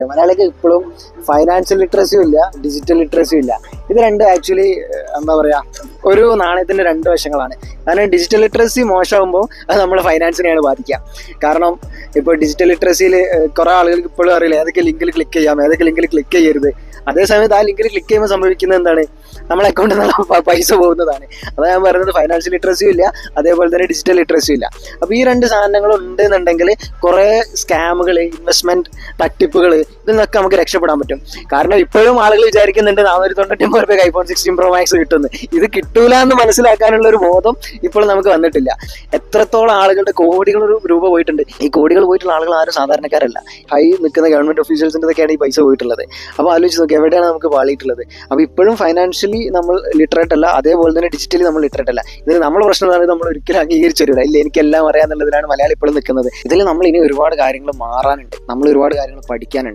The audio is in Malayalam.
മലയാളിക്ക് ഇപ്പോഴും ഫൈനാൻഷ്യൽ ലിറ്ററസിയും ഇല്ല ഡിജിറ്റൽ ലിറ്ററസിയും ഇല്ല. ഇത് രണ്ട് ആക്ച്വലി എന്താ പറയാ ഒരു നാണയത്തിന്റെ രണ്ട് വശങ്ങളാണ്. കാരണം ഡിജിറ്റൽ ലിറ്ററസി മോശമാകുമ്പോൾ അത് നമ്മളെ ഫൈനാൻസിനെയാണ് ബാധിക്കുക. കാരണം ഇപ്പോൾ ഡിജിറ്റൽ ലിറ്ററസിയിൽ കുറെ ആളുകൾക്ക് ഇപ്പോഴും അറിയില്ല ഏതൊക്കെ ലിങ്കിൽ ക്ലിക്ക് ചെയ്യാം ഏതൊക്കെ ലിങ്കിൽ ക്ലിക്ക് ചെയ്യരുത്. അതേസമയത്ത് ആ ലിങ്കിൽ ക്ലിക്ക് ചെയ്യുമ്പോൾ സംഭവിക്കുന്നത് എന്താണ്? നമ്മളെ അക്കൗണ്ടിൽ നിന്ന് പൈസ പോകുന്നതാണ്. അതാണ് ഞാൻ പറയുന്നത് ഫൈനാൻഷ്യൽ ലിറ്ററസിയും ഇല്ല അതേപോലെ തന്നെ ഡിജിറ്റൽ ലിറ്ററസിയും ഇല്ല. അപ്പോൾ ഈ രണ്ട് സാധനങ്ങളും ഉണ്ടെന്നുണ്ടെങ്കിൽ കുറേ സ്കാമുകൾ ഇൻവെസ്റ്റ്മെന്റ് തട്ടിപ്പുകൾ നിന്നൊക്കെ നമുക്ക് രക്ഷപ്പെടാൻ പറ്റും. കാരണം ഇപ്പോഴും ആളുകൾ വിചാരിക്കുന്നുണ്ട് നാനൂറ്റി തൊണ്ണൂറ്റി രൂപയ്ക്ക് ഐഫോൺ സിക്സ്റ്റീൻ പ്രോ മാക്സ് കിട്ടുന്നു ഇത് കിട്ടൂല എന്ന് മനസ്സിലാക്കാനുള്ള ഒരു ബോധം ഇപ്പോൾ നമുക്ക് വന്നിട്ടില്ല. എത്രത്തോളം ആളുകളുടെ കോടികൾ രൂപ പോയിട്ടുണ്ട്. ഈ കോടികൾ പോയിട്ടുള്ള ആളുകൾ ആരും സാധാരണക്കാരല്ല. ഹൈ നിൽക്കുന്ന ഗവൺമെന്റ് ഒഫീഷ്യൽസിന്റെതൊക്കെയാണ് ഈ പൈസ പോയിട്ടുള്ളത്. അപ്പോൾ ആലോചിച്ച് നോക്കി എവിടെയാണ് നമുക്ക് പാളിയിട്ടുള്ളത്? അപ്പോൾ ഇപ്പോഴും ഫൈനാൻഷ്യലി നമ്മൾ ലിറ്ററേറ്റ് അല്ല അതേപോലെ തന്നെ ഡിജിറ്റലി നമ്മൾ ലിറ്ററേറ്റ് അല്ല. ഇതിന് നമ്മുടെ പ്രശ്നം എന്ന് നമ്മൾ ഒരിക്കലും അംഗീകരിച്ചു വരില്ല ഇല്ല എനിക്കെല്ലാം അറിയാന്നുള്ളതിനാണ് മലയാളി ഇപ്പോഴും നിൽക്കുന്നത്. ഇതിൽ നമ്മൾ ഇനി ഒരുപാട് കാര്യങ്ങൾ മാറാനുണ്ട്. നമ്മൾ ഒരുപാട് കാര്യങ്ങൾ പഠിക്കാനുണ്ട്.